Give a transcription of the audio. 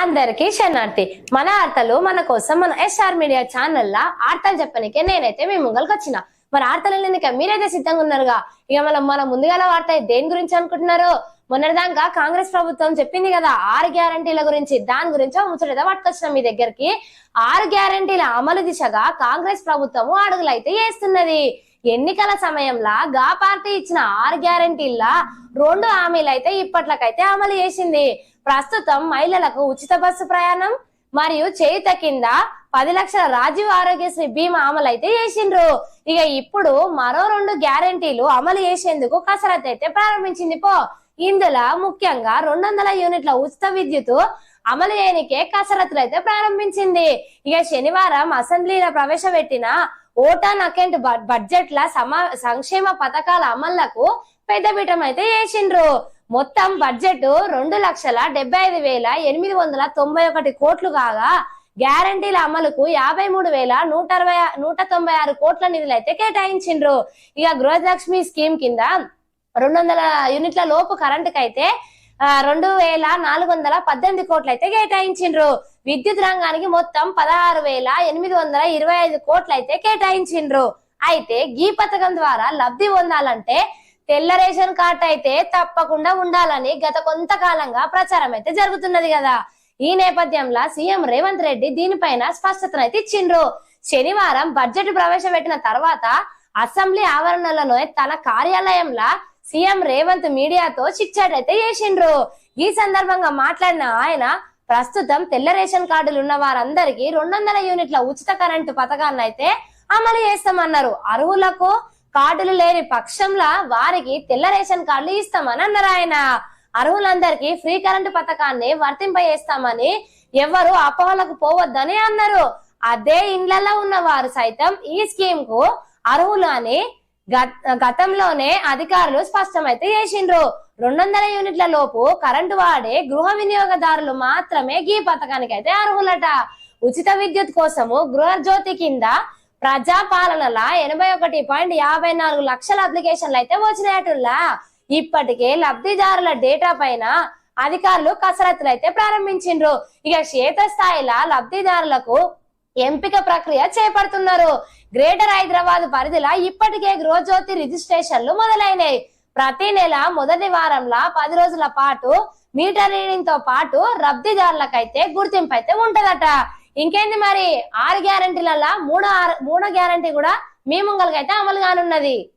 అందరికీ శరణార్థి. మన ఆర్తలు మన కోసం మన ఎస్ఆర్ మీడియా ఛానల్ ఆర్తలు చెప్పనికే నేనైతే మీ ముంగల్కి వచ్చిన. మరి ఆర్తలు వెళ్ళనిక మీరైతే సిద్ధంగా ఉన్నారుగా? ఇక మనం మన ముందుగాల వార్త దేని గురించి అనుకుంటున్నారు? మొన్నటిదాకా కాంగ్రెస్ ప్రభుత్వం చెప్పింది కదా ఆరు గ్యారంటీల గురించి. దాని గురించి ముచ్చటగా పట్టుకొచ్చిన మీ దగ్గరికి. ఆరు గ్యారంటీల అమలు దిశగా కాంగ్రెస్ ప్రభుత్వం అడుగులైతే వేస్తున్నది. ఎన్నికల సమయంలో గా పార్టీ ఇచ్చిన ఆరు గ్యారంటీల్లా రెండు హామీలు అయితే ఇప్పట్లకైతే అమలు చేసింది. ప్రస్తుతం మహిళలకు ఉచిత బస్సు ప్రయాణం మరియు చేయుత కింద పది లక్షల రాజీవ్ ఆరోగ్యశ్రీ బీమా అమలు అయితే చేసిండ్రు. ఇక ఇప్పుడు మరో రెండు గ్యారంటీలు అమలు చేసేందుకు కసరత్తు అయితే ప్రారంభించింది పో. ఇందులో ముఖ్యంగా రెండు వందల యూనిట్ల ఉచిత విద్యుత్ అమలు చేయనికే కసరత్తులు అయితే ప్రారంభించింది. ఇక శనివారం అసెంబ్లీలో ప్రవేశపెట్టిన ఓటాన్ అకౌంట్ బడ్జెట్ల సమా సంక్షేమ పథకాల అమలులకు పెద్దపీఠం అయితే వేసిండ్రు మొత్తం బడ్జెట్ రెండు లక్షల డెబ్బై ఐదు వేల ఎనిమిది వందల తొంభై ఒకటి కోట్లు కాగా గ్యారంటీల అమలుకు యాభై మూడు వేల నూట అరవై నూట తొంభై ఆరు కోట్ల నిధులు అయితే కేటాయించిండ్రు. ఇక గృహలక్ష్మి స్కీమ్ కింద రెండు వందల యూనిట్ల లోపు కరెంటుకైతే అయితే రెండు వేల నాలుగు వందల పద్దెనిమిది కోట్లు అయితే కేటాయించిండ్రు. విద్యుత్ రంగానికి మొత్తం పదహారు వేల ఎనిమిది వందల ఇరవై ఐదు కోట్లు అయితే కేటాయించిండ్రు. అయితే ఈ పథకం ద్వారా లబ్ధి పొందాలంటే తెల్ల రేషన్ కార్డు అయితే తప్పకుండా ఉండాలని గత కొంతకాలంగా ప్రచారం అయితే జరుగుతున్నది కదా. ఈ నేపథ్యంలో సీఎం రేవంత్ రెడ్డి దీనిపైన స్పష్టతనైతే ఇచ్చిండ్రు. శనివారం బడ్జెట్ ప్రవేశపెట్టిన తర్వాత అసెంబ్లీ ఆవరణలోనే తన కార్యాలయంలో సీఎం రేవంత్ మీడియాతో చిట్చాట్ అయితే చేసిండ్రు. ఈ సందర్భంగా మాట్లాడిన ఆయన ప్రస్తుతం తెల్ల రేషన్ కార్డులు ఉన్న వారందరికీ రెండు వందల యూనిట్ల ఉచిత కరెంటు పథకాన్ని అయితే అమలు చేస్తామన్నారు. అర్హులకు కార్డులు లేని పక్షంలో వారికి తెల్ల రేషన్ కార్డులు ఇస్తామని అన్నారు ఆయన. అర్హులందరికీ ఫ్రీ కరెంటు పథకాన్ని వర్తింపజేస్తామని ఎవరు అపోహలకు పోవద్దని అన్నారు. అదే ఇండ్లలో ఉన్న వారు సైతం ఈ స్కీమ్కు అర్హులు అని గతంలోనే అధికారులు స్పష్టమైతే చేసిండ్రు. రెండు వందల యూనిట్ల లోపు కరెంటు వాడే గృహ వినియోగదారులు మాత్రమే ఈ పథకానికి అయితే అర్హులట. ఉచిత విద్యుత్ కోసము గృహజ్యోతి కింద ప్రజా పాలనల ఎనభై ఒకటి పాయింట్ యాభై నాలుగు లక్షల అప్లికేషన్లు అయితే వచ్చినట్టులా ఇప్పటికే లబ్ధిదారుల డేటా పైన అధికారులు కసరత్తులు అయితే ప్రారంభించిండ్రు. ఇక క్షేత్రస్థాయిలో లబ్ధిదారులకు ఎంపిక ప్రక్రియ చేపడుతున్నారు. గ్రేటర్ హైదరాబాద్ పరిధిలో ఇప్పటికే గృహజ్యోతి రిజిస్ట్రేషన్లు మొదలైనాయి. ప్రతి నెల మొదటి వారంలో పది రోజుల పాటు మీటర్ రీడింగ్తో పాటు రబ్దిదారులకైతే గుర్తింపు అయితే ఉంటదట. ఇంకేంది మరి? ఆరు గ్యారంటీలలో మూడో ఆరు- మూడో గ్యారంటీ కూడా మీ ముంగలకైతే అమలు కానున్నది.